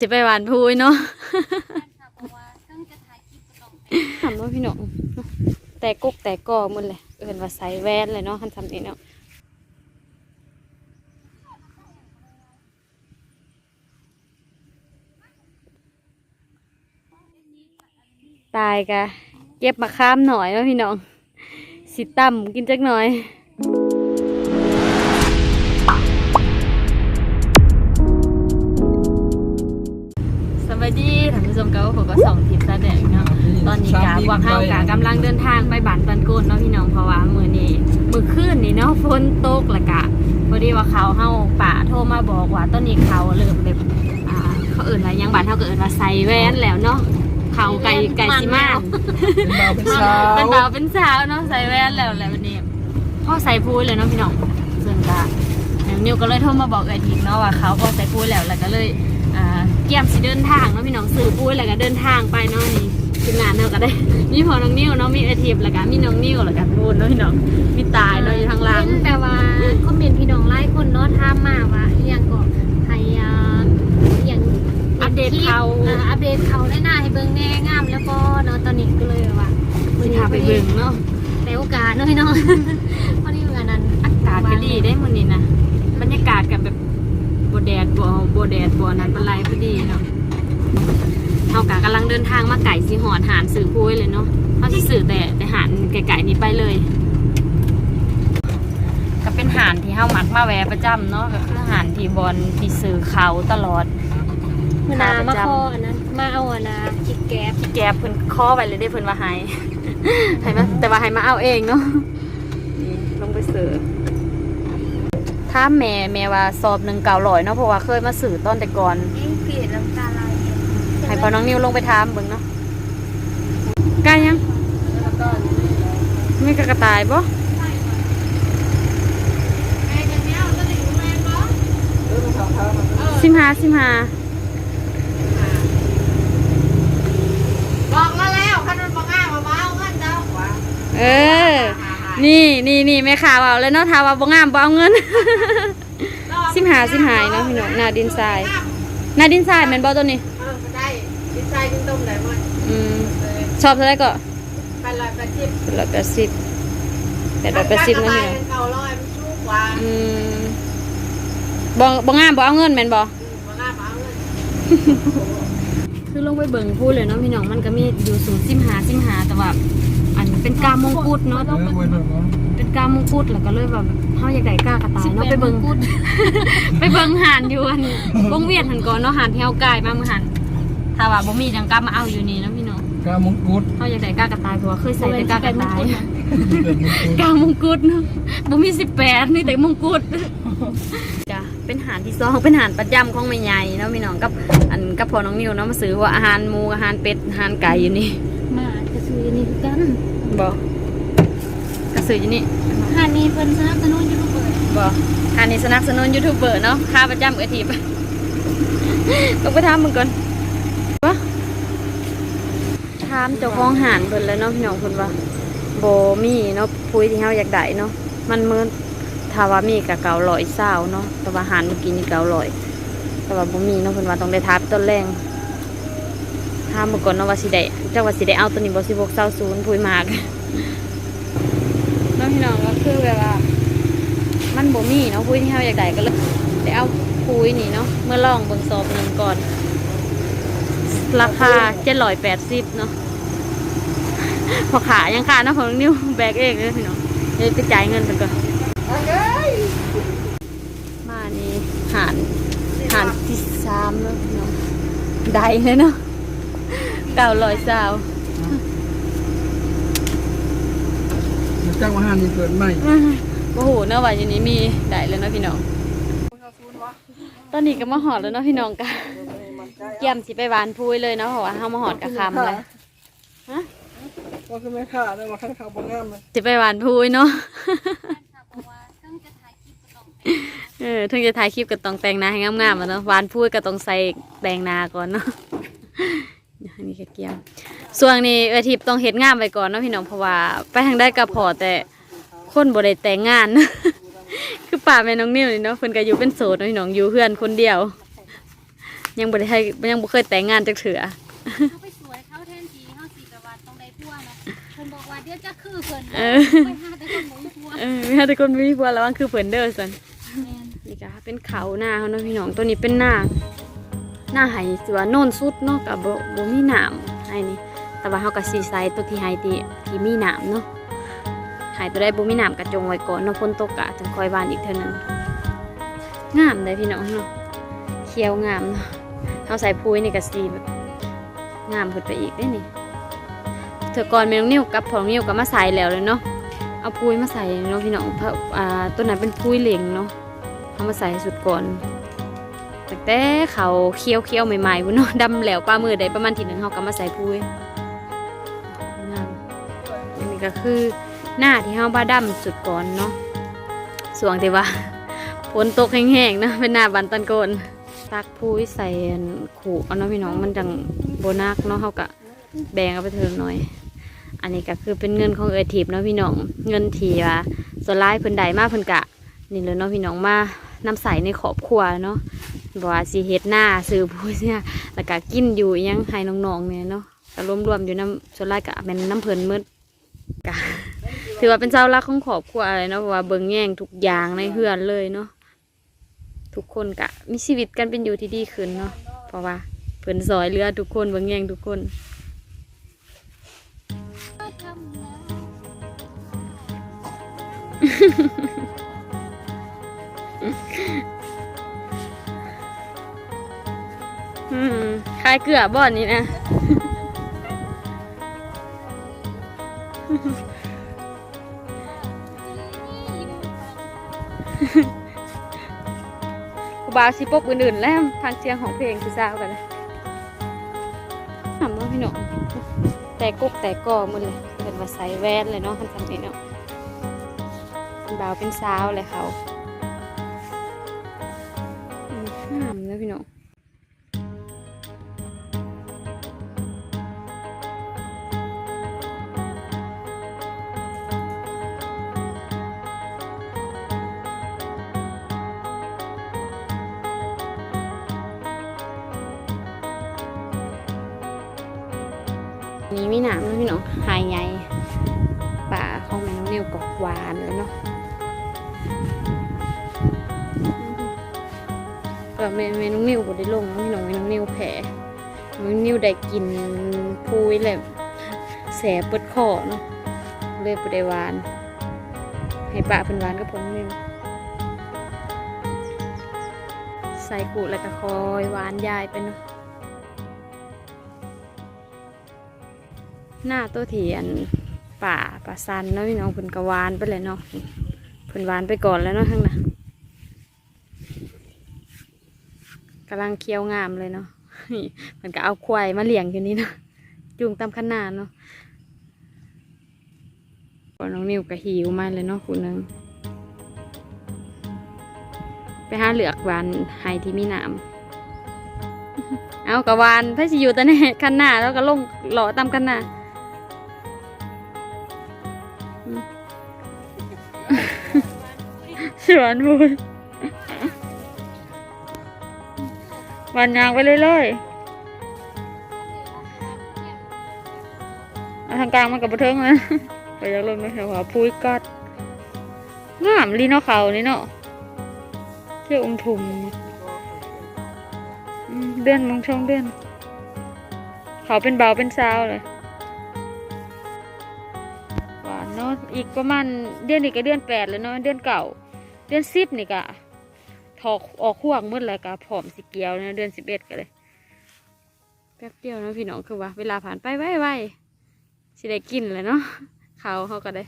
สิไปหวานพูยเนาะถามว่าพี่น้องแต่กุกแต่กอหมันเลยเอินว่าใส่แว่นเลยเนาะคันทำนี้เนาะตายกะเก็บมาข้ามหน่อยเนาะพี่น้อง สิต่ำกินจักหน่อย ดีท่านผู้ชมก็ผมก็ส่องทิพย์ตาแดงเนาะตอนนี้กะพวกเฮากะกำลังเดินทางไปบ้านตันโกนเนาะพี่น้องเพราะว่ามื้อนี้มื้อคืนนี่เนาะฝนตกและกะพอดีว่าเขาเฮาป่าโทรมาบอกว่าตอนนี้เขาเริ่มแบบอ่าเขาเอื่นว่าหยังบ้านเฮาก็เอื่นว่าใส่แว่นแล้วเนาะเขาไก่ไก่สิมานเป็นบ่าวเป็นสาวเป็นบ่าวเป็นสาวเนาะใส่แว่นแล้วแหละวันนี้พ่อใส่พูยเลยเนาะพี่น้องส่วนกะ นิวก็เลยโทรมาบอกไอ้ทีมเนาะว่าเขาพอใส่พูยแล้วแล้วก็เลยอ่าเกี่ยมสิเดินทางเนาะพี่น้องสื่อพูดแล้วก็เดินทางไปเนาะนี่ทีมงานเนาะก็ได้ มีพอน้องนิ้วเนาะมีไอทีมแล้วก็มีน้องนิ้วแล้วก็พูดเนาะพี่น้องมีตายเนาะอยู่ทางหล่างเห็นแต่ว่าคอมเมนต์พี่น้องไล่คนเนาะถามมาว่าอหยังก็ให้อ่าอหยังอัปเดตเขา อ่อัปเดตเขาได้หน้าให้เบิ่งแน่งามแล้วก็เนาะตอนนี้ก็เลยว่าสิพาไปเบิ่งเนาะแต่โอกาสเนาะพี่น้องพอดีเหมือนนั้น อากาศก็ดีได้มื้อนี้นะบรรยากาศกับแบบบ่แดดบ่บ่แดดบ่นั้นเป็นไรพอดีเนาะเฮากะกำลังเดินทางมาไก่สิหอดหานสื่อพูยเลยเนาะเฮาสิสื่อแต่แต่หานไก่ๆนี้ไปเลย ก็เป็นหานที่เฮามักมาแวะประจำเนาะก็คือหานที่บอลที่สื่อเขาตลอดเมื่อนาขาประมาจำคออันนั้นมาเอาอันนะคิดแก๊บพี่แกเพิ่นข้อไปเลยได้เพิ่นว่าให้ให้มาแต่ว่าให้มาเอาเองเนาะนี่ลงไปซื้อ ถ้ามแม่แม่ว่าสอบหนึ่งเก่าลอยเนาะเพราะว่าเคยมาสื่อตอนแต่ก่อนเองเกลียดน้ำตาไหลให้พอน้องนิวลงไปถามเบิ่งเนาะกล้ายังมีกระต่ายบ่สิมหาสิมหาบอกมาแล้วคันมันบอกอ้างว่ามาเอาเงินเจ้าว่าเออ นี่นี่นี่แม่ข่าวเอาเลยเนาะถามว่าบ่งามบ่เอาเงิน สิมหาสิมหายเนาะพี่น้องหน้าดินทรายหน้าดินทรายแม่นบ่ตัวนี้เออก็ได้ดินทรายดินต้มได้หมดอืมชอบเท่าไหร่ก็พันละแปดสิบร้อยแปดสิบแปดร้อยแปดสิบนะพี่น้องเก่าร้อยมันชูกว่าอืมบ่บ่งามบ่เอาเงินแม่นบ่มาล่ามาเอาเงินคือลงไปเบิ่งพูดเลยเนาะพี่น้องมันก็มีอยู่สูงสิมหาสิมหาแต่ว่าอัน เป็นกามงกุฎเนาะเออไว้เถอะเนาะเป็นกามงกุฎแล้วก็เลยแบบเฮาอยากได้กล้ากระต่ายเนาะไปเบิ่งกุดไปเบิ่งหานอยู่อันวงเวียนหันก่อนเนาะหานที่เฮากายมาเมื่อหันถ้าว่าบ่มีจังกล้ามาเอาอยู่นี่เนาะพี่น้องกามงกุฎเฮาอยากได้กล้ากระต่ายเพราะว่าเคยใส่แต่กล้ากระต่ายเป็นมงกุฎกามงกุฎเนาะบ่มี18นี่แต่มงกุฎจ้ะเป็นหารที่สองเป็นหารประจำของแม่ใหญ่เนาะพี่น้องกับอันกับพ่อน้องนิวเนาะมาซื้อว่าอาหารหมูอาหารเป็ดอาหารไก่อยู่นี่ มาจะซื้ออันนี่คือกัน บ่ก็ซื้ออยู่นี่หาดนี้เพิ่นสนับสนุนยูทูบเบอร์บ่อันนี้สนับสนุนยูทูบเบอร์เนาะค่าประจำเอทีบต้องไปถามมึงก่อนวะถามเจ้าของหานเพิ่นแล้วเนาะพี่น้องเพิ่นว่าบ่มีเนาะพุ้ยที่เฮาอยากได้เนาะมันมื้อถ้าว่ามีก็เก่าร้อยเศร้าเนาะแต่ว่าหานเมื่อกี้นี่เก่าร้อย แต่ว่าบ่มีเนาะเพิ่นว่าต้องได้ทาบต้นแรง ถามมึงก่อนเนาะว่าสิได้เจ้าว่าสิได้เอาตัวนี้บ่สิบกเศร้าศูนย์พุ้ยมากเนาะพี่น้องก็คือแบบว่า มันบ่มีเนาะพุ้ยที่เฮาอยากได้ก็เลยได้เอาพุ้ยนี่เนาะเมื่อลองเบิ่งสอบหนึงก่อน ราคา780เนาะพอขายังขาดเนาะของนิ้วแบกเองเลยพี่น้องเดี๋ยวไปจ่ายเงินกันก่อนเอ้ยมานี่หารหารที่สามแล้วพี่น้องได้เลยเนาะ เก้าร้อยสาวจ้างมาหานี่เกิดใหม่โอ้โหเนาะว่าอยู่นี้มีได้เลยเนาะพี่น้อง ตอนนี้ก็มาหอดแล้วเนาะพี่น้องกันเกี่ยมสิไปหวานพุยเลยเนาะเพราะว่าเฮามาหอดกะคำเลยว่าคือแม่ค้าได้มาขั้นข่าวบางงามเลยสิไปหวานพุยเนาะเออถึงจะถ่ายคลิปก็ต้องแต่งหน้าให้งามๆอะเนาะหวานพูดก็ต้องใส่แต่งหน้าก่อนเนาะ อันนี้ก็เกี่ยมส่วนนี้เออทิพย์ต้องเฮ็ดงามไปก่อนเนาะพี่น้องเพราะว่าไปทางได้กับพอแต่คนบ่ได้แต่งงาน คือป่าแม่น้องนิ้วนี่เนาะเพิ่นก็อยู่เป็นโสดเนาะพี่น้องอยู่เพื่อนคนเดียว ยังบ่ได้ให้ยังบ่เคยแต่งงานจักเถื่อเขาไปสวยเขาแทนทีเขาสีกะว่าต้องได้พัวเนาะเพิ่นบอกว่าเดี๋ยวจะคือเพิ่นเออไปหาแต่คนบ่มีพัวเออถ้าทุกคนมีผัวระวังคือเพิ่นเด้อซั่นแม่นนี่ก็เป็นเขาหน้าเขาเนาะพี่น้องตัวนี้เป็นหน้า หน้าไหสิว่าโน่นสุดเนาะกับบ่บ่มีหนามไห้นี่แต่ว่าเฮาก็สีใสตัวที่ไห้ที่ที่มีหนามเนาะไหตัวได้บ่มีหนามกระจงไว้ก่อนเนาะฝนตกกะจังคอยบานอีกเท่านั้นงามเลยพี่น้องเนาะเขียวงามเนาะเฮาใส่ปุ๋ยนี่ก็สีแบบงามขึ้นไปอีกได้นี่เธอก่อนแม่องนิ้วกับพองนิ้วก็มาใส่แล้วเลยเนาะเอาปุ๋ยมาใส่เนาะพี่น้องเพราะอ่าตัวนั้นเป็นปุ๋ยเหลงเนาะเอามาใส่สุดก่อน แต่เขาเคี้ยวเคี้ยวใหม่ๆบุนเนาะดำแหลวปลามือได้ประมาณทีหนึ่งเขาก็มาใส่พุ้ยงามอันนี้ก็คือหน้าที่เขาบ้าดำสุดก่อนเนาะสวงแต่ว่าฝนตกแห้งๆนะเป็นหน้าบันตันโกนตักพุ้ยใส่ขู่เอาเนาะพี่น้องมันจังโบนักเนาะเขากะแบ่งเอาไปเทิงหน่อย อันนี้ก็คือเป็นเงินของเออทีบเนาะพี่น้องเงินทีว่าส่วนร้ายเพิ่นใดมากเพิ่นกะ นี่เลยเนาะพี่น้องมานำใส่ในครอบครัวเนาะ บอกว่าสีเฮ็ดหน้าซื้อผู้เนี่ยแล้วก็กินอยู่อิหยังให้น้องๆเนี่ยเนาะก็รวมๆอยู่น้ำส่วนแรกก็เป็นน้ำเพลินมืดกะถือว่าเป็นเจ้ารักของครอบครัวอะไรเนาะเพราะว่าเบิ่งแย่งทุกอย่างในเฮือนเลยเนาะทุกคนกะมีชีวิตกันเป็นอยู่ที่ดีขึ้นเนาะเพราะว่าเพิ่นซอยเรือทุกคนเบิ่งแย่งทุกคนท อืมคลายเกลือบ่อนนี้นะกูบาสิปบอื่นๆ แล้วทางเสียงของเพลงคือซาวกันเลยถามว่าพี่หนองแต่กกแต่กอหมันเลยเป็นว่าใส่แว่นเลยเนาะคันทำนี้เนาะเป็นบาวเป็นสาวเลยเขา นี้มีน้ำนะพี่น้องหายใหญ่ป่าของแม่น้องนิวกอกหวานเลยเนาะก็แม่แม่น้องนิวบ่ได้ลงพี่น้องแม่น้องนิวแผลแม่น้องนิวได้กินพุยเลยแสบเปิดคอเนาะเลยบ่ได้หวาน ให้ป่าเป็นหวานกับผมนิวใส่กุแล้วก็คอยหวานยายไปเนาะ หน้าตัวเถียนป่าป่าซันเนาะพี่น้องเพิ่นกวานไปเลยเนาะเพิ่นวานไปก่อนแล้วเนาะทั้งน่ะกำลังเคี้ยวงามเลยเนาะเพิ่นก็เอาควายมาเลี้ยงอยู่นี่เนาะจูงตามขนาดเนาะก่อนน้องนิวก็หิวมาเลยเนาะคุณนึงไปหาเหลือกวานไฮที่มีน้ำเอากะวานถ้าสิอยู่แต่ในคันหน้าแล้วก็ลงหล่อตามคันหน้า สวนพูดวันยางไปเรื่อยๆทางกลางมันกับประเทิงนะไปยังลงนะแถวหัวพุ้ยกัดงามลีเนาะเขานี่เนาะเที่ยวอุ้มถุมอืมเดือนมงช่องเดือน เขาเป็นเบาเป็นสาวเลยหวานเนาะอีกประมาณเดือนนี้ก็เดือนแปดแล้วเนาะเดือนเก่า เดือนสิบนี่กะถอกออกข่วงมืดเลยกะผอมสิเกียวนะเดือนสิบเอ็ดกันเลยแป๊บเดียวนะพี่น้องคือว่า เวลาผ่านไปไวๆสิได้กินเลยเนาะเขาเขาก็ได้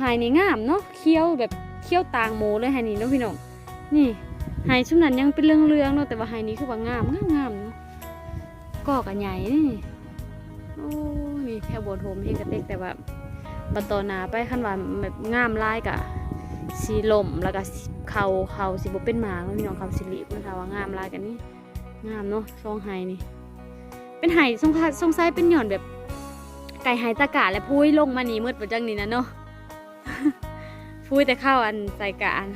ไฮนี่งามเนาะเคี้ยวแบบเคี้ยวต่างหมูเลยไฮนี่เนาะพี่น้องนี่ไฮชุดนั้นยังเป็นเรื่องๆเนาะแต่ว่าไฮนี้คือว่างามงามงามเนาะกอกอันใหญ่นี่โอ้นี่แถวโบนโฮมเฮงกระเต็กแต่ว่าบัตตอนาไปขั้นว่าแบบงามลายกะสีลมแล้วก็เขาเขาสิบเป็นหมากเนาะพี่น้องเขาสิริมันถาว่างามลายกันนี่งามเนาะซองไฮนี่เป็นไห่ทรงคาทรงไซเป็นหย่อนแบบไก่ไห่ตะกาและพุ้ยลงมานี่มืดประจังนี่นะเนาะ พุ้ยแต่ข้าอันใส่กาอัน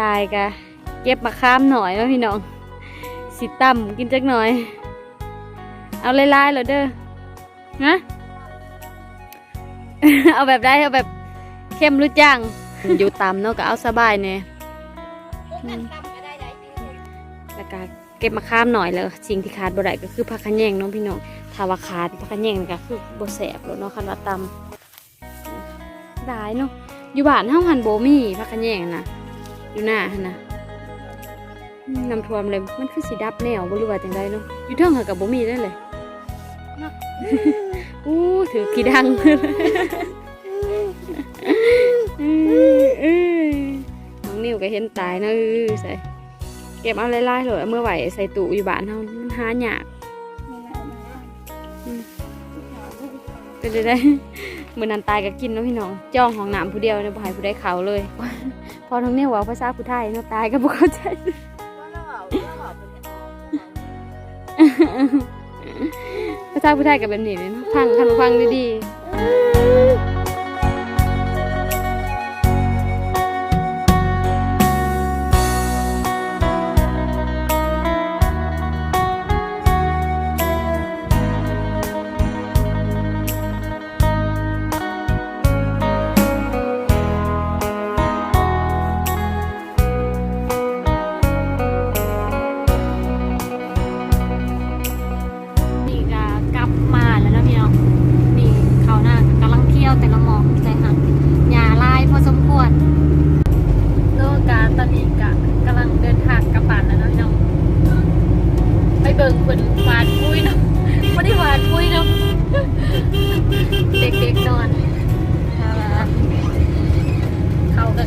ตายกะเก็บมาข้ามหน่อยว่าพี่น้อง สิต่ำกินจักหน่อย เอาไล่ๆเหรอเด้อฮะเอาแบบได้เอาแบบเข้มหรือจัง อยู่ต่ำเนาะก็เอาสบายเนี่ยอืมแล้วก็เก็บมาข้ามหน่อยแล้วสิ่งที่ขาดบ่ได้ก็คือผักขะแยงเนาะพี่น้องถ้าว่าขาดผักขะแยงนี่ก็คือบ่แสบแล้วเนาะคันว่าตำได้เนาะอยู่บ้านเฮาหันบ่มีผักขะแยงนะอยู่หน้าหั่นนะอืมน้ำท่วมเลยมันคือสีดับแนวบ่รู้ว่าจังไดเนาะอยู่เทิงหากับบ่มีได้เลย อู้ถือขี้ดังอื้ออื้อน้องนิวก็เห็นตายเนาะอื้อใส่เก็บเอาไล่ๆเลยเอามื่อไหวใส่ตู้อยู่บ้านเฮามันหายากเป็นได้ได้มื้อนั้นตายก็กินเนาะพี่น้องจ้องห้องน้ำผู้เดียวเนี่ยบ่ให้ผู้ใดเข้าเลย พอน้องนิวเว่าภาษาผู้ไทยเนาะตายก็บ่เข้าใจภาษาผู้ชายกับแบบนี้เลยเนาะฟังคันฟังดีๆ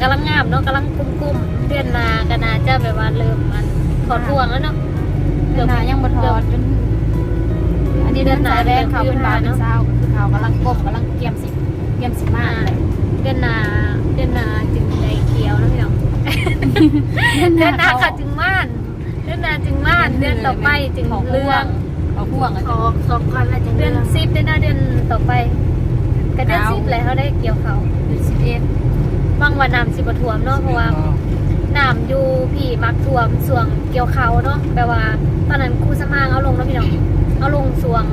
ก็กำลังงามเนาะกำลังกุ้มๆเดือนหนาก็น่าจะแบบว่าเริ่มมันถอดห่วงแล้วเนาะเดือนหน้ายังบ่ทอดจนอันนี้เดือนหน้าแรกเขาเป็นบาวเป็นสาวก็คือเขากำลังก้มกำลังเกียมสิเกียมสิมาอ่าเลยเดือนหนาเดือนหนาจึงได้เขียวนะพี่น้องเดือนหนาค่ะจึงม่านเดือนหนาจึงม่านเดือนต่อไปจึงของเรื่องเขาพ่วงอะขอสองกันแล้วจึงเดือนสิบเดือนหน้าเดือนต่อไปก็เดือนสิบเลยเขาได้เกี่ยวเขาเดือนสิบ เอ็ดบางวันน้ำสิบท่วมเนาะเพราะว่าน้ำอยู่พี่มักท่วมส่วงเกี่ยวเขาเนาะแปลว่า ตอนนั้นครูสมางเอาลงแล้วพี่น้องเอาลงส่วง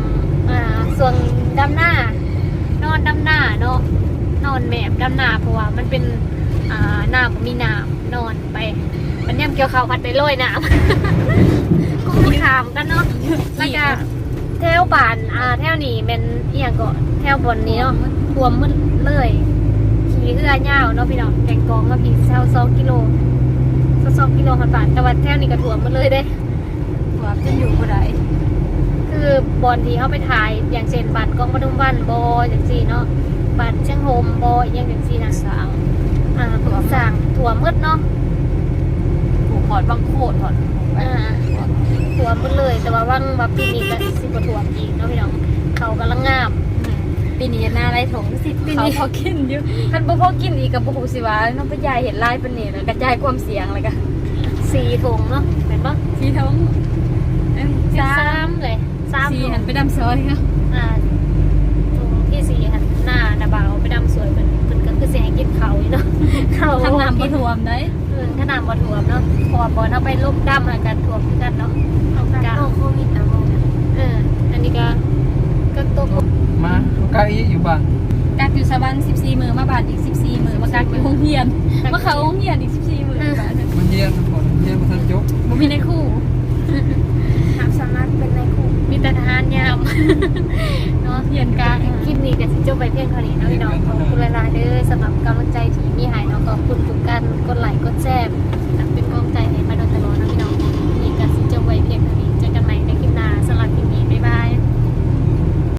อ่าส่วงดำหน้า นอนดำหน้าเนาะนอนแมบดำหน้าเพราะว่ามันเป็นอ่าน้ำบ่มีน้ำนอนไปมันย่ำเกี่ยวเขาพัดไปโรยน้ำก็มีขามกันเนาะแล้วก็แถวบ้านอ่าแถวนี้เป็นเอียงก็แถวบนนี้เนาะท่วมมืดเลย ขี่เรือยาวเนาะพี่น้องแกงกองมาพี่เท่าสองกิโลสองกิโลหันบาทแต่ว่าแถวนี้ก็ท่วมหมาเลยเด้หัวจะอยู่บ่ได้คือบอลที่เขาไปถ่ายอย่างเช่นบัตรกองปทุมวันบออย่างสี่เนาะบัตรเชียงโฮมบออย่างอย่างสี่นะสร้างอ่าถูกสั่งถั่วมืดเนาะถูกหอดบางโคตรหอดอ่าถั่วมืดเลย แต่ว่าว่างว่าปีนี้ก็สิบกว่าถั่วอีกเนาะพี่น้องเขากำลังงาม ปีนี้หน้าไรถงสิปีเขานี้พอกินอยู่คันบ่พอกินอีกกับบ่ฮู้สิว่าน้องไปยายเห็นลายปานนี้แล้วกระจายความเสียงแล้วก็สีถุงเนาะเห็นปะสีท้องเอ้ยสาสามมเลยสามสีถุงหันไปดำซอยเนาะอ่าถุงที่สี่หันหน้าหน้าบ่าวไปดำสวยเป็นเป็นก็คือเสียงกินเขาอยู่เนาะเขาทางน้ำบ่ท่วมได้เออขนาดบ่ถ่วมเนาะเพอบบ่เอาไปลบดำแล้วกันถ่วมคือกันเนาะเอากันโควิดนะเอออันนี้ก็ ก็ตกมาเก้าอี้อยู่บ้านกักอยู่สวรรค์14มื้อมาบาดอีก 14มื้อมากักอยู่โรงเรียนมาเข้าโรงเรียนอีก 14มื้อบาดนึงมันเยียนทุกคนเยียนมาทันจบบ่มีในคู่น้ำสามารถเป็นในคุกมีแต่ทหารยามเนาะเพียนกลางคลิปนี้ก็สิจบไปเพียงเท่านี้เนาะพี่น้องขอบคุณหลายๆเด้อสำหรับกำลังใจที่มีให้เนาะขอบคุณทุกการกดไลค์กดแชร์